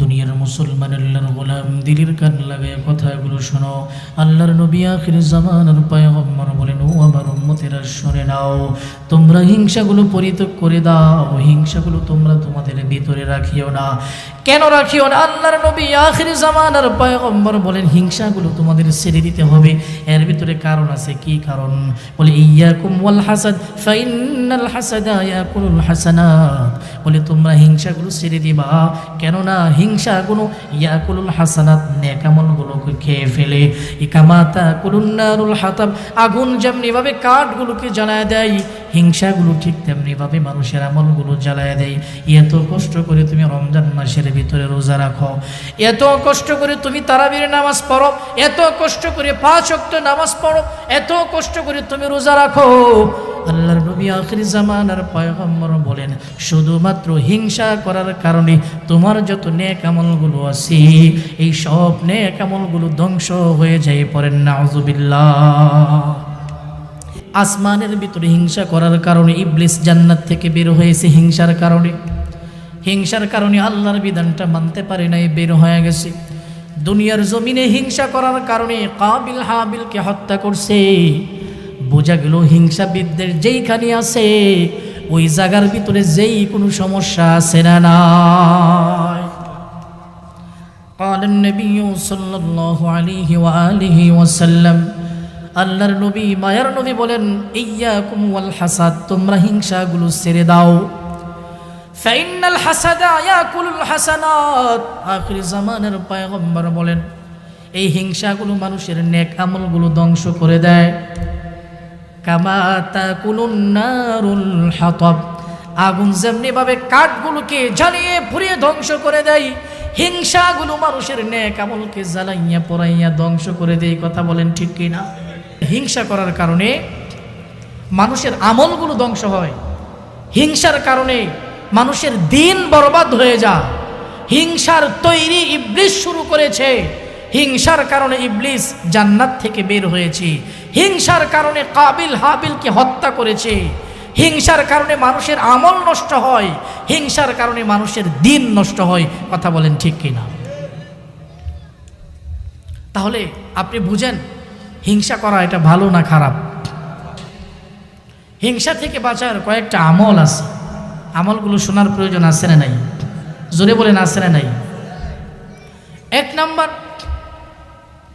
দুনিয়ার মুসলমান আল্লাহর গোলাম দিলির কান লাগায় কথাগুলো শোনো। আল্লাহর নবী আখির জামানার পায়গম্বর বলেন, ও আমার উম্মতেরা নাও। তোমরা হিংসাগুলো পরিত্যাগ করে দাও। হিংসাগুলো তোমরা তোমাদের ভিতরে রাখিও না। কেন রাখিও না? আল্লাহর নবী আখির জামানার পায়গম্বর বলেন, হিংসাগুলো তোমাদের ছেড়ে দিতে হবে। এর ভিতরে কারণ আছে। কি কারণ? বলে, ইয়াকুম ওয়াল হাসাদ ফাইনাল হাসাদা ইয়াকুলুল হাসানাত বলে, তোমরা হিংসাগুলো ছেড়ে দিবা। কেননা হিংসাগুলো ইয়াকুলুল হাসানাত নেকামলগুলোকে খেয়ে ফেলে। ইকামাতা কুলুন্নারুল হাতাব। আগুন যেমনিভাবে কাঠগুলোকে জ্বালায় দেয় হিংসাগুলো ঠিক তেমনিভাবে মানুষের আমলগুলো জ্বালায় দেয় এত কষ্ট করে তুমি রমজান মাসের ভিতরে রোজা রাখো। এত কষ্ট করে তুমি তারাবির নামাজ পড়ো। এত কষ্ট করে পাঁচ নামাজ পড়ো। এত কষ্ট করে তুমি রোজা রাখো। আল্লাহর নবী আখির জামানার পয়গম্বর বলেন, শুধুমাত্র হিংসা করার কারণে তোমার যত নেক আমলগুলো আছে, এই সব নেক আমলগুলো ধ্বংস হয়ে যায় পড়েন। নাউজুবিল্লাহ। আসমানের ভিতরে হিংসা করার কারণে ইবলিস জান্নাত থেকে বের হয়েছে হিংসার কারণে হিংসার কারণে আল্লাহর বিধানটা মানতে পারে নাই বের হয়ে গেছে দুনিয়ার জমিনে হিংসা করার কারণে কাবিল হাবিলকে হত্যা করছে বোঝা গেল হিংসাবিদদের যেইখানে আছে ওই জায়গার ভিতরে যেই কোনো সমস্যা আছে না নাই قال النبي صلى الله عليه وآله وسلم আল্লাহর নবী, মায়ার নবী বলেন, ইয়াকুম ওয়াল হাসাদ, তোমরা হিংসাগুলো ছেড়ে দাও। ফাইনাল হাসাদা ইয়াকুলুল হাসানাত। আখির জামানের পয়গম্বর বলেন, এই হিংসাগুলো মানুষের নেক আমলগুলো ধ্বংস করে দেয়। কামা তাকুলুন নারুল হাতাব, আগুন যেমনি ভাবে কাঠগুলোকে জ্বালিয়ে পুড়িয়ে ধ্বংস করে দেয়, হিংসাগুলো মানুষের নেক আমলকে জ্বালাইয়া পড়াইয়া ধ্বংস করে দেয় কথা বলেন ঠিক কিনা? হিংসা করার কারণে মানুষের আমলগুলো ধ্বংস হয়। হিংসার কারণে মানুষের দিন বরবাদ হয়ে যায়। হিংসার তৈরি ইবলিস শুরু করেছে। হিংসার কারণে ইবলিস জান্নাত থেকে বের হয়েছে। হিংসার কারণে কাবিল হাবিলকে হত্যা করেছে। হিংসার কারণে মানুষের আমল নষ্ট হয়। হিংসার কারণে মানুষের দিন নষ্ট হয়। কথা বলেন ঠিক কিনা? তাহলে আপনি বুঝেন হিংসা করা এটা ভালো না খারাপ? হিংসা থেকে বাঁচার কয়েকটা আমল আছে। আমলগুলো শোনার প্রয়োজন আছে না নাই? জোরে বলেন, আছে না নাই? এক নাম্বার,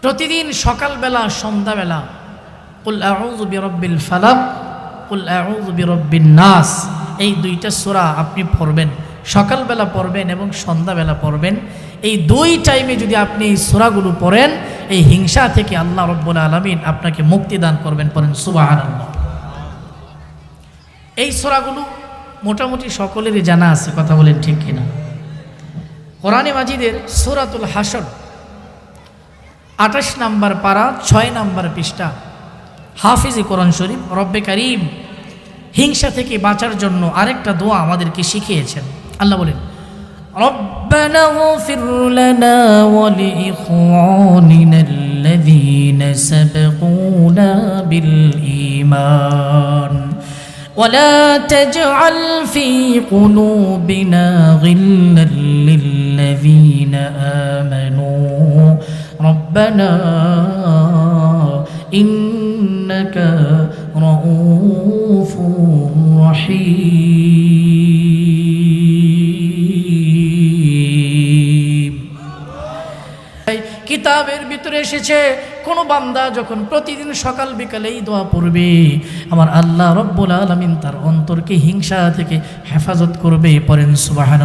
প্রতিদিন সকালবেলা, সন্ধ্যাবেলা, কুল আউযু বিরব্বিল কুল আউযু বিরব্বিন নাস এই দুইটা সূরা আপনি পড়বেন। সকালবেলা পড়বেন এবং সন্ধ্যাবেলা পড়বেন। এই দুই টাইমে যদি আপনি এই সূরাগুলো পড়েন, এই হিংসা থেকে আল্লাহ রব্বুল আলমিন আপনাকে মুক্তি দান করবেন পড়েন সুবহানাল্লাহ। এই সূরাগুলো মোটামুটি সকলেরই জানা আছে, কথা বলেন ঠিক কিনা? কোরআনে মাজিদের সূরাতুল হাসর আঠাশ নাম্বার পারা, ছয় নাম্বার পৃষ্ঠা, হাফিজি কোরআন শরীফ, রব্বে করিম, হিংসা থেকে বাঁচার জন্য আরেকটা দোয়া আমাদেরকে শিখিয়েছেন। আল্লাহ বলেন ربنا اغفر لنا ولإخواننا الذين سبقونا بالإيمان. ولا تجعل في قلوبنا غلا للذين آمنوا. ربنا إنك رؤوف رحيم. কিতাবের ভিতরে এসেছে, কোনো বান্দা যখন প্রতিদিন সকাল বিকালেই দোয়া পড়বে, আমার আল্লাহ রব্বুল আলমিন তার অন্তরকে হিংসা থেকে হেফাজত করবে পরেন সুবাহান